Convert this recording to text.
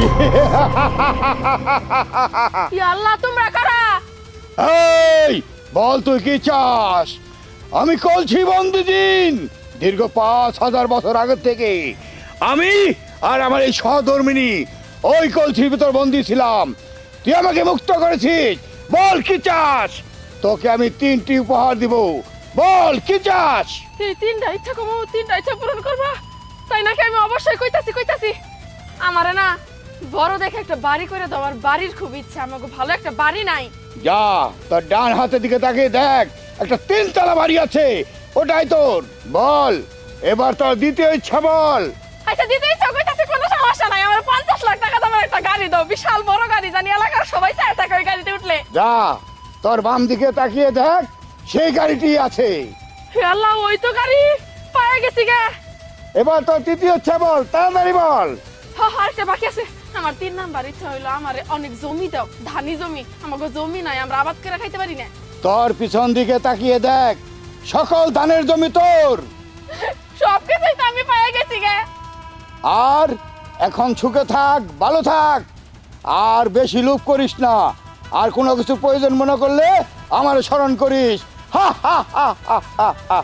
আল্লাহ তোমরা কারা? এই বল তুই কি চাস? আমি কলছি বন্দীদিন দীর্ঘ পাঁচ হাজার বছর আগের থেকে আমি আর আমার এই সহধর্মিনী ওই কলছির ভিতর বন্দী ছিলাম। তুই আমাকে মুক্ত করেছিস। বল কি চাস? তোকে আমি তিনটি উপহার দিব। বল কি চাস? এই তিনটা ইচ্ছা কমো তিনটা ইচ্ছা পূরণ করবা। তাই নাকি আমি অবশ্যই কইতাছি কইতাছি? আমারে না বড় দেখে একটা বাড়ি করে দাও আমার বাড়ির খুব ইচ্ছা আমাকে ভালো একটা বাড়ি নাই। যা তোর ডান হাতের দিকে তাকিয়ে দেখ একটা তিনতলা বাড়ি আছে ওটাই তোর বল এবার তোর দ্বিতীয় ইচ্ছা বল। আচ্ছা দিতে ইচ্ছা কইতাছি কোনো সমস্যা নাই আমার পঞ্চাশ লাখ টাকা দামের একটা গাড়ি দাও বিশাল বড় গাড়ি জানি এলাকার সবাই চায় থাকে ওই গাড়িতে উঠলে। যা তোর বাম দিকে তাকিয়ে দেখ সেই গাড়িটি আছে। হে আল্লাহ ওই তো গাড়ি পায়ে গেছি গে। এবার তোর তৃতীয় ইচ্ছা বল তাড়াতাড়ি বল। আরেকটা বাকি আছে। আমার তিন নাম্বার ইচ্ছা হইল আমার অনেক জমি দাও ধানি জমি। আমাকে জমি নাই আমরা আবাদ করে খাইতে পারি না। তোর পিছন দিকে তাকিয়ে দেখ সকল ধানের জমি তোর। সব কিছুই তো আমি পায়ে গেছি গে। আর এখন সুখে থাক ভালো থাক। আর বেশি লোভ করিস না। আর কোনো কিছু প্রয়োজন মনে করলে আমার স্মরণ করিস। হা হা হা হা হা হা।